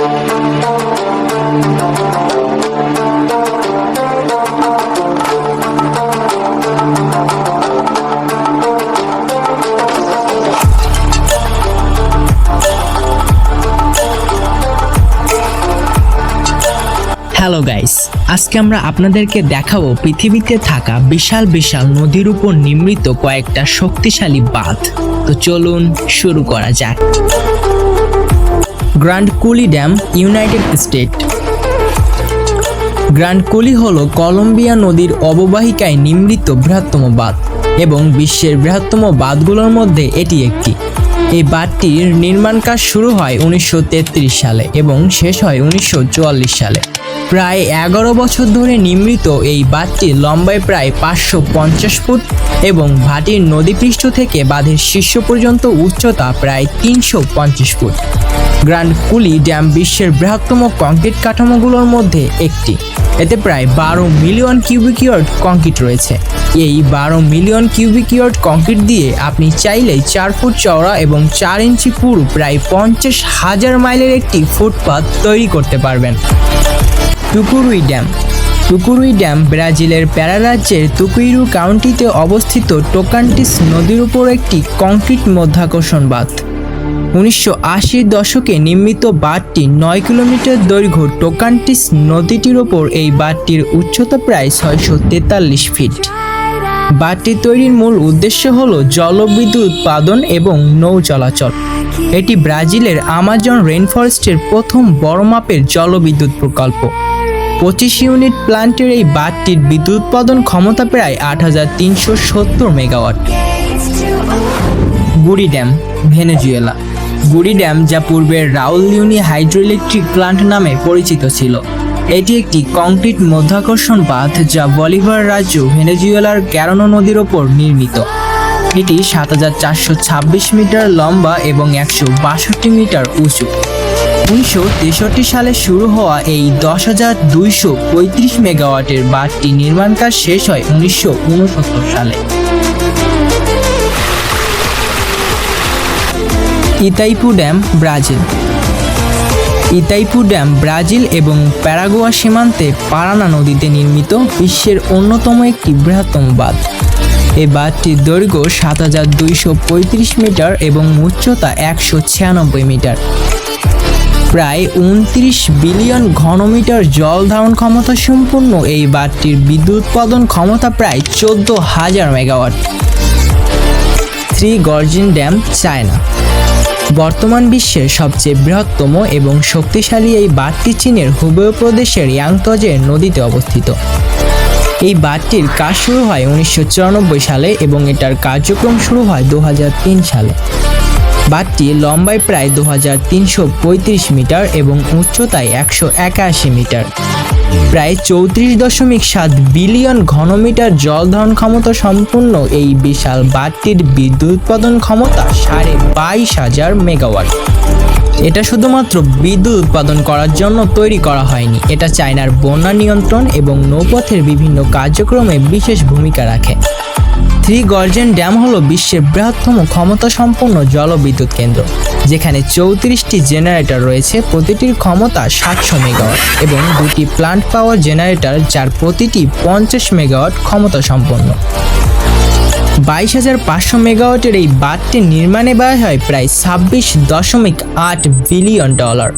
Hello guys আজকে আমরা আপনাদেরকে দেখাবো পৃথিবীতে থাকা বিশাল বিশাল নদীর উপর নির্মিত কয়েকটা শক্তিশালী বাঁধ। তো চলুন শুরু করা যাক। Grand Coulee dam, United State. Grand Coulee হল কলম্বিয়া নদীর অববাহিকায় নির্মিত বৃহত্তম বাঁধ এবং বিশ্বের বৃহত্তম বাঁধগুলোর মধ্যে এটি একটি। এই বাঁধটির নির্মাণ কাজ শুরু হয় উনিশশো তেত্রিশ সালে এবং শেষ হয় উনিশশো চুয়াল্লিশ সালে। প্রায় এগারো বছর ধরে নির্মিত এই বাঁধটি লম্বায় প্রায় পাঁচশো পঞ্চাশ ফুট এবং ভাটির নদীপৃষ্ঠ থেকে বাঁধের শীর্ষ পর্যন্ত উচ্চতা প্রায় তিনশো পঞ্চাশ ফুট। গ্র্যান্ড কুলি ড্যাম বিশ্বের বৃহত্তম কংক্রিট কাঠামোগুলোর মধ্যে একটি। এতে প্রায় বারো মিলিয়ন কিউবিক ইয়ার্ড কংক্রিট রয়েছে। এই বারো মিলিয়ন কিউবিক ইয়ার্ড কংক্রিট দিয়ে আপনি চাইলেই চার ফুট চওড়া এবং চার ইঞ্চি পুরু প্রায় পঞ্চাশ হাজার মাইলের একটি ফুটপাথ তৈরি করতে পারবেন। টুকুরুই ড্যাম। টুকুরুই ড্যাম ব্রাজিলের প্যারা রাজ্যের তুকুইরু কাউন্টিতে অবস্থিত টোকান্টিস নদীর উপর একটি কংক্রিট মধ্যাকর্ষণ বাঁধ উনিশশো দশকে নির্মিত বাঁধটি নয় কিলোমিটার দৈর্ঘ্য টোকান্টিস নদীটির ওপর এই বাঁধটির উচ্চতা প্রায় ছয়শো তেতাল্লিশ ফিট। বাঁধটি তৈরির মূল উদ্দেশ্য হল জলবিদ্যুৎ উৎপাদন এবং নৌ চলাচল। এটি ব্রাজিলের আমাজন রেইনফরেস্টের প্রথম বড় মাপের জলবিদ্যুৎ প্রকল্প। পঁচিশ ইউনিট প্ল্যান্টের এই বাঁধটির বিদ্যুৎ উৎপাদন ক্ষমতা প্রায় আট হাজার তিনশো সত্তর মেগাওয়াট। গুড়ি ড্যাম, ভেনেজুয়েলা। গুড়ি ড্যাম যা পূর্বের Raul Leoni hydro electric plant নামে পরিচিত ছিল। এটি একটি কংক্রিট মধ্যাকর্ষণ বাঁধ যা বলিভার রাজ্য ভেনেজুয়েলার ক্যারোনো নদীর ওপর নির্মিত। এটি সাত হাজার চারশো ছাব্বিশ মিটার লম্বা এবং একশো বাষট্টি মিটার উঁচু। উনিশশো তেষট্টি সালে শুরু হওয়া এই দশ হাজার দুইশো পঁয়ত্রিশ মেগাওয়াটের বাঁধটি নির্মাণ কাজ শেষ হয় উনিশশো উনসত্তর সালে। Itaipu dam, Brazil. Itaipu dam, Brazil এবং প্যারাগুয়া সীমান্তে পারানা নদীতে নির্মিত বিশ্বের অন্যতম একটি বৃহত্তম বাঁধ। এই বাঁধটির দৈর্ঘ্য সাত হাজার দুইশো পঁয়ত্রিশ মিটার এবং উচ্চতা একশো ছিয়ানব্বই মিটার। প্রায় উনত্রিশ বিলিয়ন ঘনমিটার জল ধারণ ক্ষমতা সম্পন্ন এই বাঁধটির বিদ্যুৎ উৎপাদন ক্ষমতা প্রায় চোদ্দ হাজার megawatt. Three Gorges dam, China. বর্তমান বিশ্বের সবচেয়ে বৃহত্তম এবং শক্তিশালী এই বাঁধটি চীনের হুবেও প্রদেশের ইয়াংতজের নদীতে অবস্থিত। এই বাঁধটির কাজ শুরু হয় উনিশশো চুরানব্বই সালে এবং এটার কার্যক্রম শুরু হয় দু হাজার তিন সালে। বাঁধটি লম্বায় প্রায় দু হাজার তিনশো পঁয়ত্রিশ মিটার এবং উচ্চতায় একশো একাশি মিটার। প্রায় চৌত্রিশ দশমিক সাত বিলিয়ন ঘনমিটার জল ধারণ ক্ষমতা সম্পূর্ণ এই বিশাল বাড়তির বিদ্যুৎ উৎপাদন ক্ষমতা সাড়ে বাইশ হাজার মেগাওয়াট। এটা শুধুমাত্র বিদ্যুৎ উৎপাদন করার জন্য তৈরি করা হয়নি, এটা চায়নার বন্যা নিয়ন্ত্রণ এবং নৌপথের বিভিন্ন কার্যক্রমে বিশেষ ভূমিকা রাখে। থ্রি গর্জেন ড্যাম হল বিশ্বের বৃহত্তম ক্ষমতা সম্পন্ন জলবিদ্যুৎ কেন্দ্র, যেখানে চৌত্রিশটি জেনারেটর রয়েছে, প্রতিটির ক্ষমতা সাতশো মেগাওয়াট এবং দুটি প্লান্ট পাওয়ার জেনারেটর যার প্রতিটি পঞ্চাশ মেগাওয়াট ক্ষমতা সম্পন্ন বাইশ হাজার পাঁচশো মেগাওয়াটের এই বাঁধটি নির্মাণে ব্যয় হয় প্রায় ছাব্বিশ দশমিক আট বিলিয়ন ডলার।